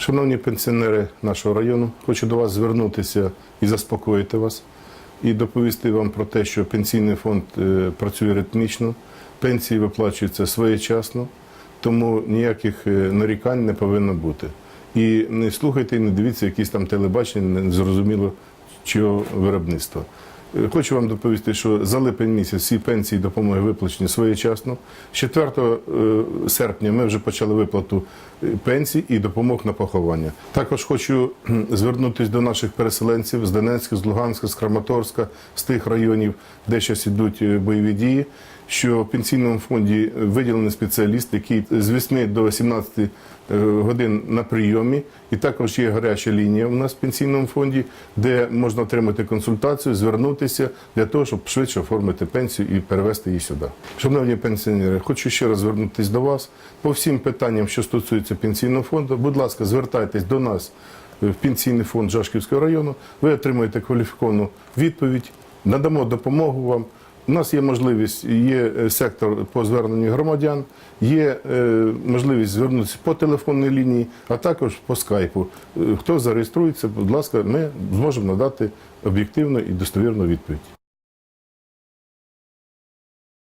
Шановні пенсіонери нашого району, хочу до вас звернутися і заспокоїти вас, і доповісти вам про те, що пенсійний фонд е, працює ритмічно, пенсії виплачуються своєчасно, тому ніяких е, нарікань не повинно бути. І не слухайте не дивіться якісь там телебачення, незрозуміло чого виробництва. Е, Хочу вам доповісти, що за липень місяць всі пенсії допомоги виплачені своєчасно. З 4 е, серпня ми вже почали виплату е, пенсій і допомог на поховання. Також хочу звернутися до наших переселенців з Донецька, з Луганська, з Краматорська, з тих районів, де зараз ідуть е, бойові дії. Що в пенсійному фонді виділений спеціаліст, який з 8 до 18 е, годин на прийомі, і також є гаряча лінія у нас в пенсійному фонді, де можна отримати консультацію, звернутися для того, щоб швидше оформити пенсію і перевести її сюди. Шановні пенсіонери, хочу ще раз звернутися до вас по всім питанням, що стосуються пенсійного фонду. Будь ласка, звертайтесь до нас в пенсійний фонд Жашківського району. Ви отримаєте кваліфіковану відповідь, надамо допомогу вам. У нас є можливість, є е, сектор по зверненню громадян, є е, можливість звернутися по телефонній лінії, а також по скайпу. Е, Хто зареєструється, будь ласка, ми зможемо надати об'єктивну і достовірну відповідь.